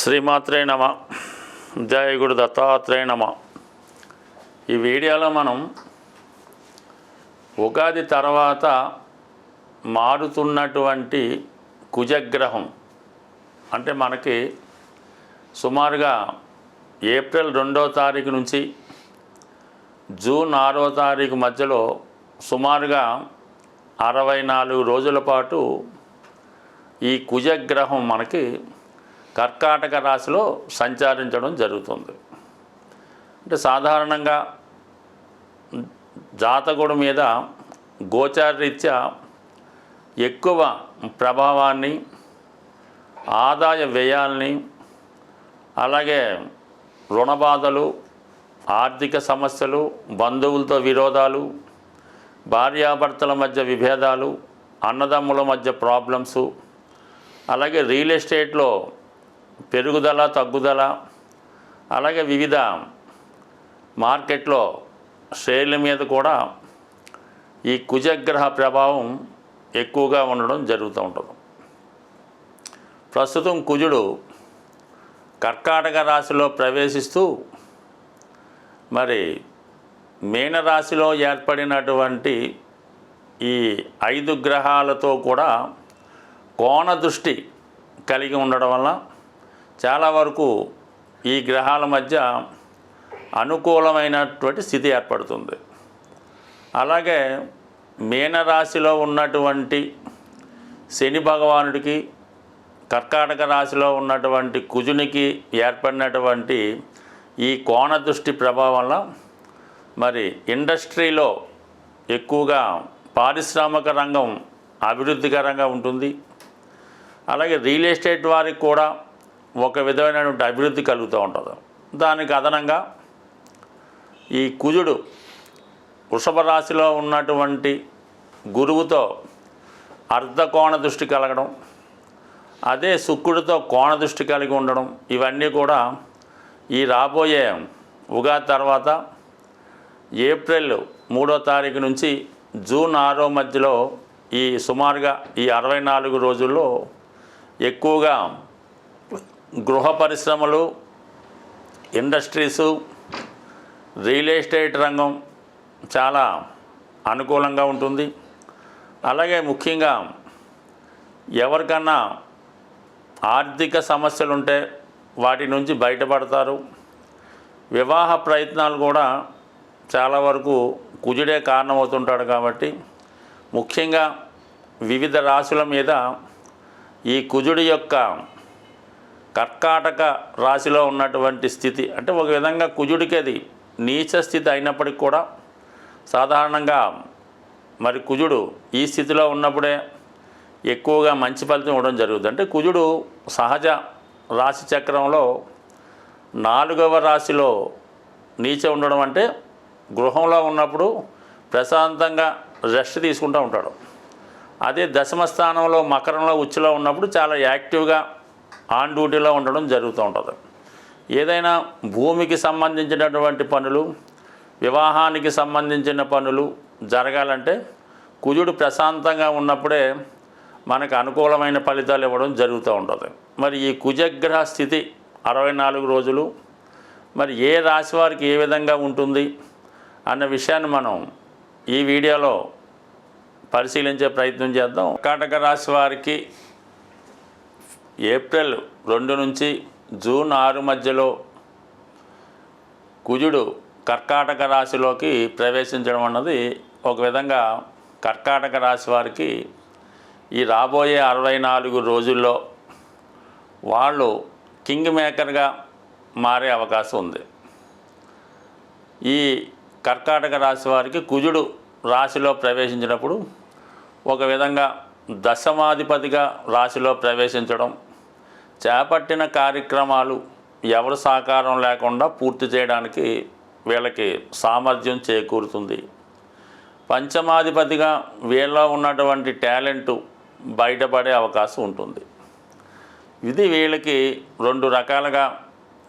శ్రీమాత్రే నమ జయ గురు దత్తాత్రేయ నమ. ఈ వీడియోలో మనం ఉగాది తర్వాత మారుతున్నటువంటి కుజగ్రహం అంటే మనకి సుమారుగా ఏప్రిల్ రెండో తారీఖు నుంచి జూన్ ఆరో తారీఖు మధ్యలో సుమారుగా అరవై నాలుగు రోజుల పాటు ఈ కుజగ్రహం మనకి కర్కాటక రాశిలో సంచరించడం జరుగుతుంది. అంటే సాధారణంగా జాతకుడు మీద గోచారరీత్యా ఎక్కువ ప్రభావాన్ని ఆదాయ వ్యయాల్ని అలాగే రుణబాధలు ఆర్థిక సమస్యలు బంధువులతో విరోధాలు భార్యాభర్తల మధ్య విభేదాలు అన్నదమ్ముల మధ్య ప్రాబ్లమ్సు అలాగే రియల్ ఎస్టేట్లో పెరుగుదల తగ్గుదల అలాగే వివిధ మార్కెట్లో షేర్ల మీద కూడా ఈ కుజగ్రహ ప్రభావం ఎక్కువగా ఉండడం జరుగుతూ ఉంటుంది. ప్రస్తుతం కుజుడు కర్కాటక రాశిలో ప్రవేశిస్తూ మరి మీనరాశిలో ఏర్పడినటువంటి ఈ ఐదు గ్రహాలతో కూడా కోణ దృష్టి కలిగి ఉండడం వల్ల చాలా వరకు ఈ గ్రహాల మధ్య అనుకూలమైనటువంటి స్థితి ఏర్పడుతుంది. అలాగే మీనరాశిలో ఉన్నటువంటి శని భగవానుడికి కర్కాటక రాశిలో ఉన్నటువంటి కుజునికి ఏర్పడినటువంటి ఈ కోణ దృష్టి ప్రభావం మరి ఇండస్ట్రీలో ఎక్కువగా పారిశ్రామిక రంగం అభివృద్ధికరంగా ఉంటుంది. అలాగే రియల్ ఎస్టేట్ వారికి కూడా ఒక విధమైనటువంటి అభివృద్ధి కలుగుతూ ఉంటుంది. దానికి అదనంగా ఈ కుజుడు వృషభ రాశిలో ఉన్నటువంటి గురువుతో అర్ధకోణ దృష్టి కలగడం అదే శుక్రుడితో కోణ దృష్టి కలిగి ఉండడం ఇవన్నీ కూడా ఈ రాబోయే ఉగాది తర్వాత ఏప్రిల్ మూడో తారీఖు నుంచి జూన్ ఆరో మధ్యలో ఈ సుమారుగా ఈ అరవై నాలుగు రోజుల్లో ఎక్కువగా గృహ పరిశ్రమలు ఇండస్ట్రీసు రియల్ ఎస్టేట్ రంగం చాలా అనుకూలంగా ఉంటుంది. అలాగే ముఖ్యంగా ఎవరికన్నా ఆర్థిక సమస్యలు ఉంటే వాటి నుంచి బయటపడతారు. వివాహ ప్రయత్నాలు కూడా చాలా వరకు కుజుడే కారణమవుతుంటాడు కాబట్టి ముఖ్యంగా వివిధ రాశుల మీద ఈ కుజుడి యొక్క కర్కాటక రాశిలో ఉన్నటువంటి స్థితి అంటే ఒక విధంగా కుజుడికి అది నీచ స్థితి అయినప్పటికి కూడా సాధారణంగా మరి కుజుడు ఈ స్థితిలో ఉన్నప్పుడే ఎక్కువగా మంచి ఫలితం ఇవ్వడం జరుగుతుంది. అంటే కుజుడు సహజ రాశి చక్రంలో నాలుగవ రాశిలో నీచ ఉండడం అంటే గృహంలో ఉన్నప్పుడు ప్రశాంతంగా రెస్ట్ తీసుకుంటూ ఉంటాడు. అదే దశమ స్థానంలో మకరంలో ఉచ్చులో ఉన్నప్పుడు చాలా యాక్టివ్గా ఆన్ డ్యూటీలో ఉండడం జరుగుతూ ఉంటుంది. ఏదైనా భూమికి సంబంధించినటువంటి పనులు వివాహానికి సంబంధించిన పనులు జరగాలంటే కుజుడు ప్రశాంతంగా ఉన్నప్పుడే మనకు అనుకూలమైన ఫలితాలు ఇవ్వడం జరుగుతూ ఉంటుంది. మరి ఈ కుజగ్రహ స్థితి అరవై నాలుగు రోజులు మరి ఏ రాశి వారికి ఏ విధంగా ఉంటుంది అన్న విషయాన్ని మనం ఈ వీడియోలో పరిశీలించే ప్రయత్నం చేద్దాం. కటక రాశి వారికి ఏప్రిల్ రెండు నుంచి జూన్ ఆరు మధ్యలో కుజుడు కర్కాటక రాశిలోకి ప్రవేశించడం అన్నది ఒక విధంగా కర్కాటక రాశి వారికి ఈ రాబోయే అరవై నాలుగు రోజుల్లో వాళ్ళు కింగ్ మేకర్గా మారే అవకాశం ఉంది. ఈ కర్కాటక రాశి వారికి కుజుడు రాశిలో ప్రవేశించినప్పుడు ఒక విధంగా దశమాధిపతిగా రాశిలో ప్రవేశించడం చేపట్టిన కార్యక్రమాలు ఎవరి సహకారం లేకుండా పూర్తి చేయడానికి వీళ్ళకి సామర్థ్యం చేకూరుతుంది. పంచమాధిపతిగా వీళ్ళలో ఉన్నటువంటి టాలెంటు బయటపడే అవకాశం ఉంటుంది. ఇది వీళ్ళకి రెండు రకాలుగా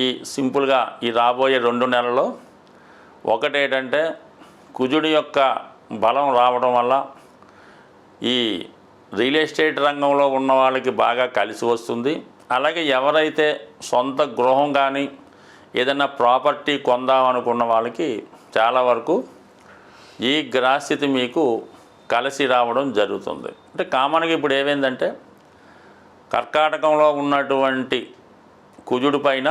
ఈ సింపుల్గా ఈ రాబోయే రెండు నెలల్లో ఒకటేంటంటే కుజుడి యొక్క బలం రావడం వల్ల ఈ రియల్ ఎస్టేట్ రంగంలో ఉన్న వాళ్ళకి బాగా కలిసి వస్తుంది. అలాగే ఎవరైతే సొంత గృహం కానీ ఏదైనా ప్రాపర్టీ కొందాం అనుకున్న వాళ్ళకి చాలా వరకు ఈ గ్రహస్థితి మీకు కలిసి రావడం జరుగుతుంది. అంటే కామన్గా ఇప్పుడు ఏమైందంటే కర్కాటకంలో ఉన్నటువంటి కుజుడు పైన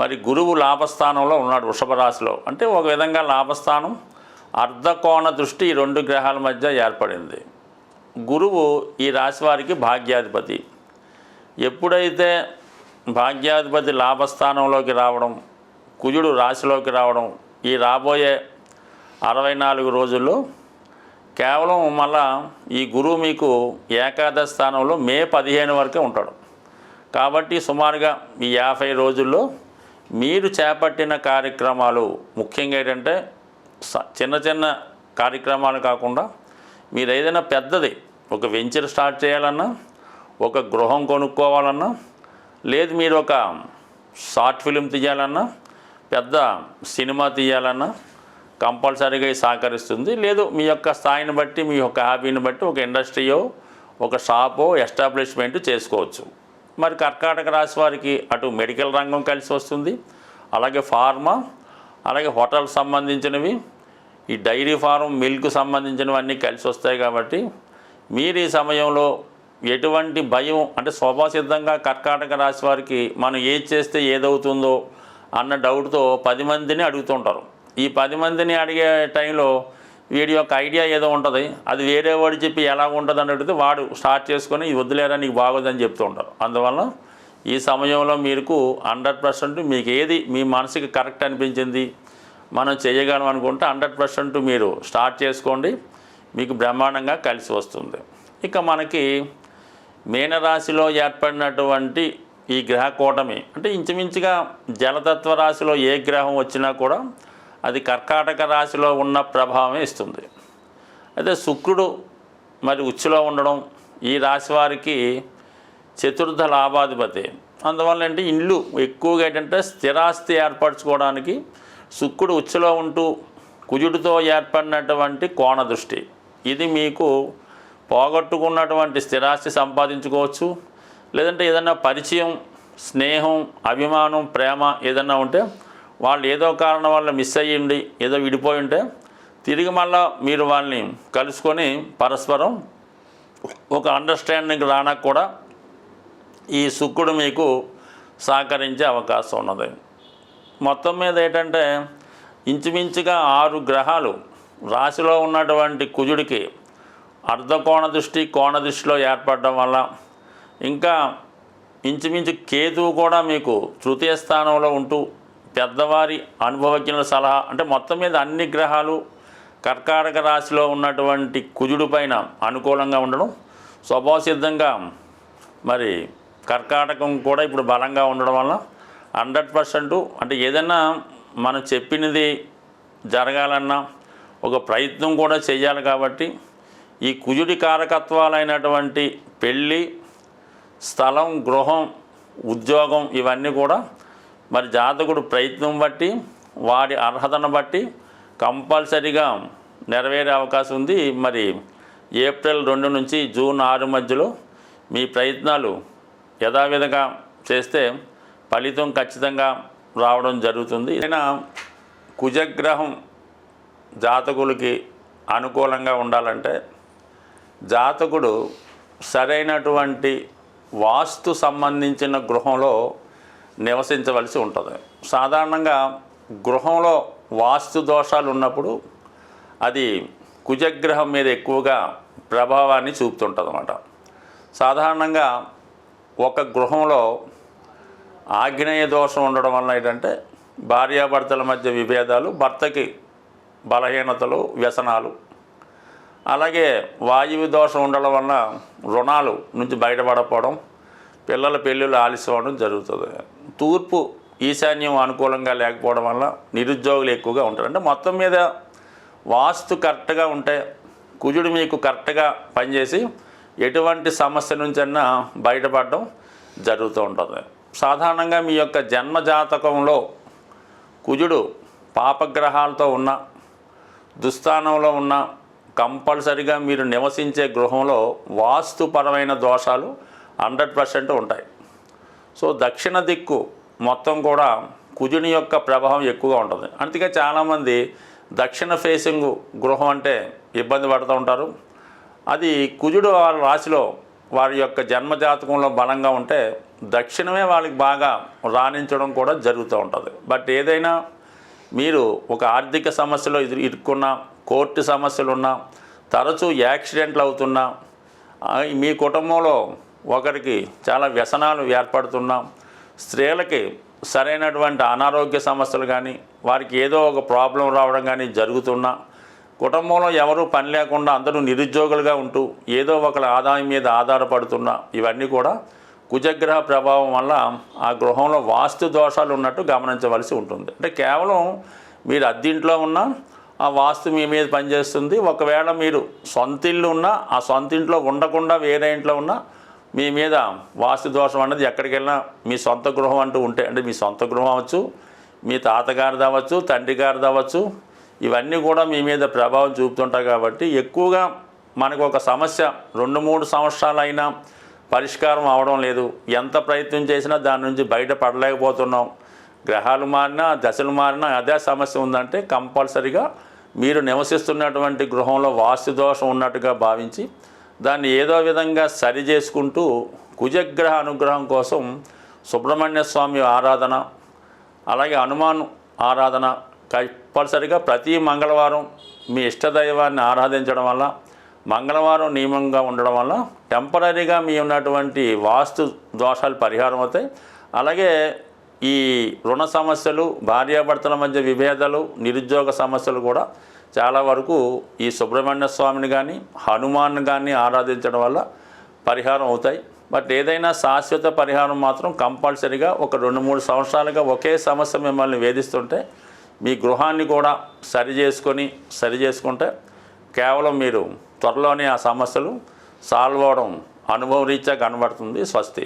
మరి గురువు లాభస్థానంలో ఉన్నాడు వృషభ రాశిలో. అంటే ఒక విధంగా లాభస్థానం అర్ధకోణ దృష్టి ఈ రెండు గ్రహాల మధ్య ఏర్పడింది. గురువు ఈ రాశి వారికి భాగ్యాధిపతి. ఎప్పుడైతే భాగ్యాధిపతి లాభస్థానంలోకి రావడం కుజుడు రాశిలోకి రావడం ఈ రాబోయే అరవై నాలుగు రోజుల్లో కేవలం మళ్ళా ఈ గురువు మీకు ఏకాదశ స్థానంలో మే పదిహేను వరకే ఉంటాడు. కాబట్టి సుమారుగా ఈ యాభై రోజుల్లో మీరు చేపట్టిన కార్యక్రమాలు ముఖ్యంగా ఏంటంటే స- చిన్న చిన్న కార్యక్రమాలు కాకుండా మీరు ఏదైనా పెద్దది ఒక వెంచర్ స్టార్ట్ చేయాలన్నా ఒక గృహం కొనుక్కోవాలన్నా లేదు మీరు ఒక షార్ట్ ఫిలిం తీయాలన్నా పెద్ద సినిమా తీయాలన్నా కంపల్సరీగా సహకరిస్తుంది. లేదు మీ యొక్క స్థాయిని బట్టి మీ యొక్క హ్యాబీని బట్టి ఒక ఇండస్ట్రీయో ఒక షాపో ఎస్టాబ్లిష్మెంట్ చేసుకోవచ్చు. మరి కర్కాటక రాశి వారికి అటు మెడికల్ రంగం కలిసి వస్తుంది. అలాగే ఫార్మా అలాగే హోటల్ సంబంధించినవి ఈ డైరీ ఫారం మిల్క్ సంబంధించినవన్నీ కలిసి వస్తాయి కాబట్టి మీరు ఈ సమయంలో ఎటువంటి భయం అంటే స్వభావసిద్ధంగా కర్కాటక రాశి వారికి మనం ఏది చేస్తే ఏదవుతుందో అన్న డౌట్తో పది మందిని అడుగుతుంటారు. ఈ పది మందిని అడిగే టైంలో వీడి యొక్క ఐడియా ఏదో ఉంటుంది. అది వేరే వాడు చెప్పి ఎలా ఉంటుంది అని అడిగితే వాడు స్టార్ట్ చేసుకొని ఇది వదిలేరా నీకు బాగోదని చెప్తూ ఉంటారు. అందువల్ల ఈ సమయంలో మీకు హండ్రెడ్ పర్సెంట్ మీకు ఏది మీ మనసుకి కరెక్ట్ అనిపించింది మనం చేయగలం అనుకుంటే హండ్రెడ్ పర్సెంట్ మీరు స్టార్ట్ చేసుకోండి. మీకు బ్రహ్మాండంగా కలిసి వస్తుంది. ఇక మనకి మీనరాశిలో ఏర్పడినటువంటి ఈ గ్రహ కూటమి అంటే ఇంచుమించుగా జలతత్వ రాశిలో ఏ గ్రహం వచ్చినా కూడా అది కర్కాటక రాశిలో ఉన్న ప్రభావమే ఇస్తుంది. అయితే శుక్రుడు మరి ఉచ్చులో ఉండడం ఈ రాశి వారికి చతుర్థ లాభాధిపతి. అందువల్ల అంటే ఇల్లు ఎక్కువగా ఏంటంటే స్థిరాస్తి ఏర్పరచుకోవడానికి శుక్రుడు ఉచ్చులో ఉంటూ కుజుడితో ఏర్పడినటువంటి కోణ దృష్టి. ఇది మీకు పోగొట్టుకున్నటువంటి స్థిరాస్తి సంపాదించుకోవచ్చు. లేదంటే ఏదైనా పరిచయం స్నేహం అభిమానం ప్రేమ ఏదైనా ఉంటే వాళ్ళు ఏదో కారణం వల్ల మిస్ అయ్యిండి ఏదో విడిపోయి ఉంటే తిరిగి మళ్ళా మీరు వాళ్ళని కలుసుకొని పరస్పరం ఒక అండర్స్టాండింగ్ రానకు కూడా ఈ శుక్రుడు మీకు సహకరించే అవకాశం ఉన్నది. మొత్తం మీద ఏంటంటే ఇంచుమించుగా ఆరు గ్రహాలు రాశిలో ఉన్నటువంటి కుజుడికి అర్ధకోణ దృష్టి కోణ దృష్టిలో ఏర్పడడం వల్ల ఇంకా ఇంచుమించు కేతువు కూడా మీకు తృతీయ స్థానంలో ఉంటూ పెద్దవారి అనుభవజ్ఞుల సలహా అంటే మొత్తం మీద అన్ని గ్రహాలు కర్కాటక రాశిలో ఉన్నటువంటి కుజుడు పైన అనుకూలంగా ఉండడం స్వభావసిద్ధంగా మరి కర్కాటకం కూడా ఇప్పుడు బలంగా ఉండడం వల్ల హండ్రెడ్ పర్సెంట్ అంటే ఏదైనా మనం చెప్పినది జరగాలన్నా ఒక ప్రయత్నం కూడా చేయాలి కాబట్టి ఈ కుజుడి కారకత్వాలైనటువంటి పెళ్ళి స్థలం గృహం ఉద్యోగం ఇవన్నీ కూడా మరి జాతకుడు ప్రయత్నం బట్టి వాడి అర్హతను బట్టి కంపల్సరీగా నెరవేరే అవకాశం ఉంది. మరి ఏప్రిల్ రెండు నుంచి జూన్ ఆరు మధ్యలో మీ ప్రయత్నాలు యథావిధంగా చేస్తే ఫలితం ఖచ్చితంగా రావడం జరుగుతుంది. అయినా కుజగ్రహం జాతకులకి అనుకూలంగా ఉండాలంటే జాతకుడు సరైనటువంటి వాస్తు సంబంధించిన గృహంలో నివసించవలసి ఉంటుంది. సాధారణంగా గృహంలో వాస్తు దోషాలు ఉన్నప్పుడు అది కుజగ్రహం మీద ఎక్కువగా ప్రభావాన్ని చూపుతుంటుంది అన్నమాట సాధారణంగా ఒక గృహంలో ఆగ్నేయ దోషం ఉండడం వలన ఏంటంటే భార్యాభర్తల మధ్య విభేదాలు భర్తకి బలహీనతలు వ్యసనాలు. అలాగే వాయువు దోషం ఉండడం వలన రుణాలు నుంచి బయటపడకపోవడం పిల్లల పెళ్ళిళ్ళు ఆలస్యం అవడం జరుగుతుంది. తూర్పు ఈశాన్యం అనుకూలంగా లేకపోవడం వల్ల నిరుద్యోగులు ఎక్కువగా ఉంటారు. అంటే మొత్తం మీద వాస్తు కరెక్ట్గా ఉంటే కుజుడు మీకు కరెక్ట్గా పనిచేసి ఎటువంటి సమస్య నుంచైనా బయటపడడం జరుగుతూ ఉంటుంది. సాధారణంగా మీ యొక్క జన్మ జాతకంలో కుజుడు పాపగ్రహాలతో ఉన్న దుస్థానంలో ఉన్న కంపల్సరిగా మీరు నివసించే గృహంలో వాస్తుపరమైన దోషాలు హండ్రెడ్ పర్సెంట్ ఉంటాయి. సో దక్షిణ దిక్కు మొత్తం కూడా కుజుని యొక్క ప్రభావం ఎక్కువగా ఉంటుంది. అందుకే చాలామంది దక్షిణ ఫేసింగ్ గృహం అంటే ఇబ్బంది పడుతూ ఉంటారు. అది కుజుడు వారి రాశిలో వారి యొక్క జన్మజాతకంలో బలంగా ఉంటే దక్షిణమే వాళ్ళకి బాగా రాణించడం కూడా జరుగుతూ ఉంటుంది. బట్ ఏదైనా మీరు ఒక ఆర్థిక సమస్యలో ఇరు- ఇరుక్కున్నా కోర్టు సమస్యలు ఉన్నా తరచూ యాక్సిడెంట్లు అవుతున్నా మీ కుటుంబంలో ఒకరికి చాలా వ్యసనాలు ఏర్పడుతున్నా స్త్రీలకి సరైనటువంటి అనారోగ్య సమస్యలు కానీ వారికి ఏదో ఒక ప్రాబ్లం రావడం కానీ జరుగుతున్నా కుటుంబంలో ఎవరు పని లేకుండా అందరూ నిరుద్యోగులుగా ఉంటూ ఏదో ఒకరి ఆదాయం మీద ఆధారపడుతున్నా ఇవన్నీ కూడా కుజగ్రహ ప్రభావం వల్ల ఆ గృహంలో వాస్తు దోషాలు ఉన్నట్టు గమనించవలసి ఉంటుంది. అంటే కేవలం మీరు అద్దింట్లో ఉన్నా ఆ వాస్తు మీ మీద పనిచేస్తుంది. ఒకవేళ మీరు సొంత ఇల్లు ఉన్నా ఆ సొంత ఇంట్లో ఉండకుండా వేరే ఇంట్లో ఉన్నా మీ మీద వాస్తు దోషం అనేది ఎక్కడికి వెళ్ళినా మీ సొంత గృహం అంటూ ఉంటే అంటే మీ సొంత గృహం అవ్వచ్చు మీ తాతగారిది అవ్వచ్చు తండ్రి గారిది అవ్వచ్చు ఇవన్నీ కూడా మీ మీద ప్రభావం చూపుతుంటాయి కాబట్టి ఎక్కువగా మనకు ఒక సమస్య రెండు మూడు సంవత్సరాలైనా పరిష్కారం అవడం లేదు. ఎంత ప్రయత్నం చేసినా దాని నుంచి బయటపడలేకపోతున్నాం గ్రహాలు మారినా దశలు మారినా అదే సమస్య ఉందంటే కంపల్సరిగా మీరు నివసిస్తున్నటువంటి గృహంలో వాస్తు దోషం ఉన్నట్టుగా భావించి దాన్ని ఏదో విధంగా సరి చేసుకుంటూ కుజగ్రహ అనుగ్రహం కోసం సుబ్రహ్మణ్య స్వామి ఆరాధన అలాగే హనుమాన్ ఆరాధన కంపల్సరిగా ప్రతి మంగళవారం మీ ఇష్టదైవాన్ని ఆరాధించడం వల్ల మంగళవారం నియమంగా ఉండడం వల్ల టెంపరీగా మీ ఉన్నటువంటి వాస్తు దోషాలు పరిహారం అవుతాయి. అలాగే ఈ రుణ సమస్యలు భార్యాభర్తల మధ్య విభేదాలు నిరుద్యోగ సమస్యలు కూడా చాలా వరకు ఈ సుబ్రహ్మణ్య స్వామిని కానీ హనుమాన్ కానీ ఆరాధించడం వల్ల పరిహారం అవుతాయి. బట్ ఏదైనా శాశ్వత పరిహారం మాత్రం కంపల్సరీగా ఒక రెండు మూడు సంవత్సరాలుగా ఒకే సమస్య మిమ్మల్ని వేధిస్తుంటే మీ గృహాన్ని కూడా సరి చేసుకొని సరి చేసుకుంటే కేవలం మీరు త్వరలోనే ఆ సమస్యలు సాల్వ్ అవడం అనుభవ రీత్యా కనబడుతుంది స్వస్తి.